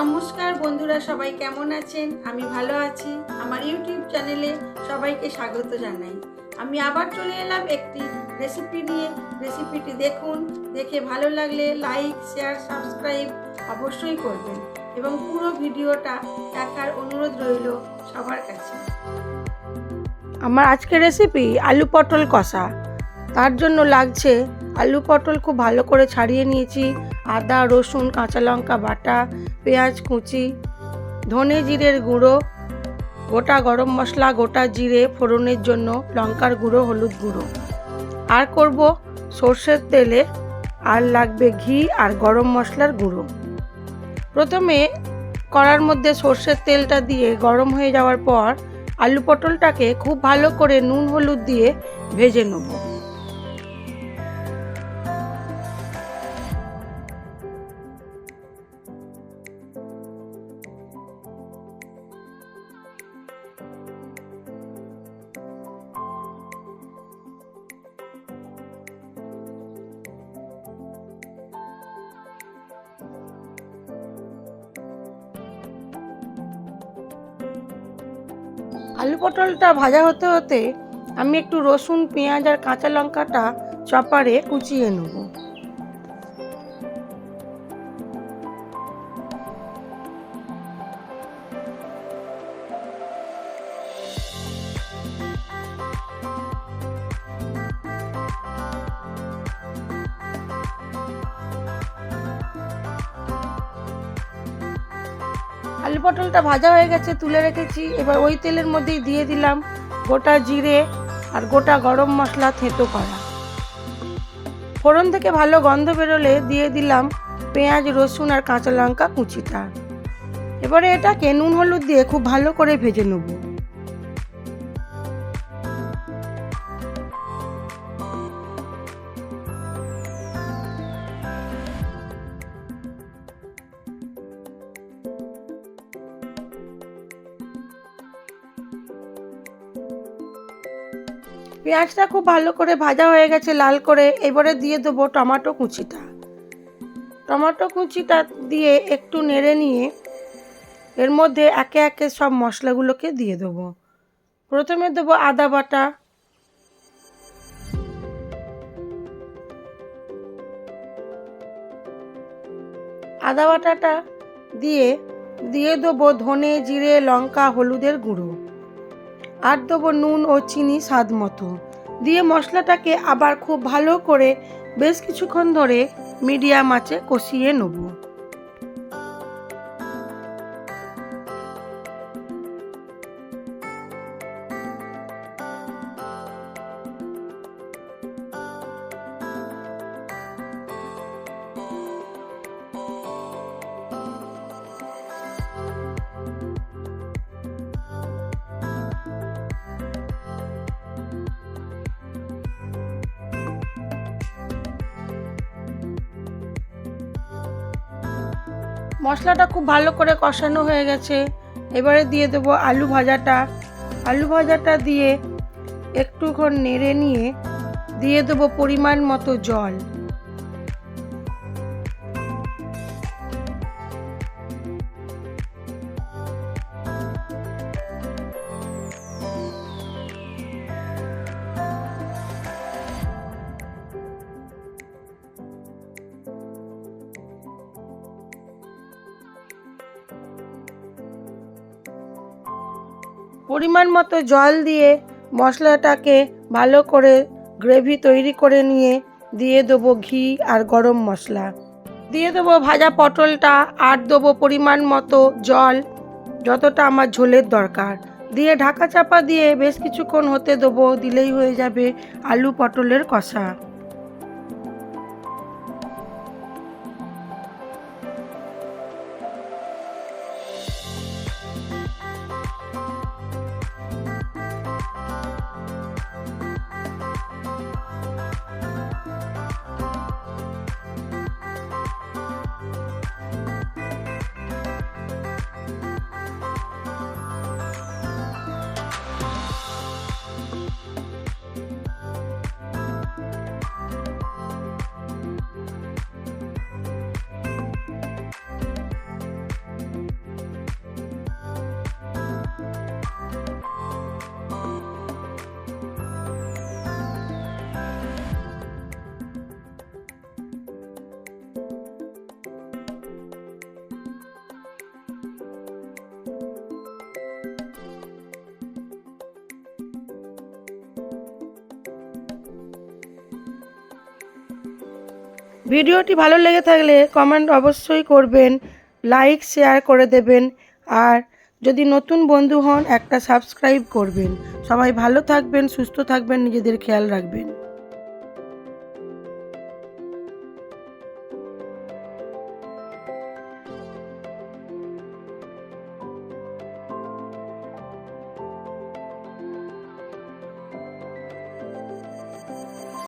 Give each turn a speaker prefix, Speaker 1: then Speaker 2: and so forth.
Speaker 1: নমস্কার বন্ধুরা, সবাই কেমন আছেন? আমি ভালো আছি। আমার ইউটিউব চ্যানেলে সবাইকে স্বাগত জানাই। আমি আবার চলে এলাম একটি রেসিপি নিয়ে। রেসিপিটি দেখুন, দেখে ভালো লাগলে লাইক শেয়ার সাবস্ক্রাইব অবশ্যই করবেন এবং পুরো ভিডিওটা দেখার অনুরোধ রইল সবার কাছে। আমার আজকের রেসিপি আলু পটল কষা। তার জন্য লাগছে আলু পটল খুব ভালো করে ছাড়িয়ে নিয়েছি। আদা, রসুন, কাঁচা লঙ্কা বাটা, পেঁয়াজ কুচি, ধনে জিরের গুঁড়ো, গোটা গরম মশলা, গোটা জিরে ফোড়নের জন্য লঙ্কার গুঁড়ো, হলুদ গুঁড়ো। আর করব সর্ষের তেলে আর লাগবে ঘি আর গরম মশলার গুঁড়ো। প্রথমে কড়ার মধ্যে সর্ষের তেলটা দিয়ে গরম হয়ে যাওয়ার পর আলু পটলটাকে খুব ভালো করে নুন হলুদ দিয়ে ভেজে নেব। আলু পটলটা ভাজা হতে হতে আমি একটু রসুন, পেঁয়াজ আর কাঁচা লঙ্কাটা চপারে কুচিয়ে নেব। আলু পটলটা ভাজা হয়ে গেছে, তুলে রেখেছি। এবার ওই তেলের মধ্যেই দিয়ে দিলাম গোটা জিরে আর গোটা গরম মশলা থেঁতো করা। ফোড়ন থেকে ভালো গন্ধ বেরোলে দিয়ে দিলাম পেঁয়াজ, রসুন আর কাঁচা লঙ্কা কুচিটা। এবারে এটাকে নুন হলুদ দিয়ে খুব ভালো করে ভেজে নেব। পেঁয়াজটা খুব ভালো করে ভাজা হয়ে গেছে লাল করে। এবারে দিয়ে দেবো টমেটো কুচিটা। টমেটো কুচিটা দিয়ে একটু নেড়ে নিয়ে এর মধ্যে একে একে সব মশলাগুলোকে দিয়ে দেবো। প্রথমে দেবো আদা বাটা। আদা বাটাটা দিয়ে দিয়ে দেবো ধনে, জিরে, লঙ্কা, হলুদের গুঁড়ো। আর দেবো নুন ও চিনি স্বাদ মতো। দিয়ে মশলাটাকে আবার খুব ভালো করে বেশ কিছুক্ষণ ধরে মিডিয়াম আঁচে কষিয়ে নেব। মশলাটা খুব ভালো করে কষানো হয়ে গেছে। এবারে দিয়ে দেবো আলু ভাজাটা। আলু ভাজাটা দিয়ে একটুক্ষণ নেড়ে নিয়ে দিয়ে দেবো পরিমাণ মতো জল। পরিমাণ মতো জল দিয়ে মশলাটাকে ভালো করে গ্রেভি তৈরি করে নিয়ে দিয়ে দেবো ঘি আর গরম মশলা। দিয়ে দেবো ভাজা পটলটা আর দেবো পরিমাণ মতো জল, যতটা আমার ঝোলের দরকার। দিয়ে ঢাকা চাপা দিয়ে বেশ কিছুক্ষণ হতে দেবো, দিলেই হয়ে যাবে আলু পটলের কষা।
Speaker 2: ভিডিওটি ভালো লেগে থাকলে কমেন্ট অবশ্যই করবেন, লাইক, শেয়ার করে দেবেন, আর যদি নতুন বন্ধু হন একটা সাবস্ক্রাইব করবেন। সবাই ভালো থাকবেন, সুস্থ থাকবেন, নিজেদের খেয়াল রাখবেন।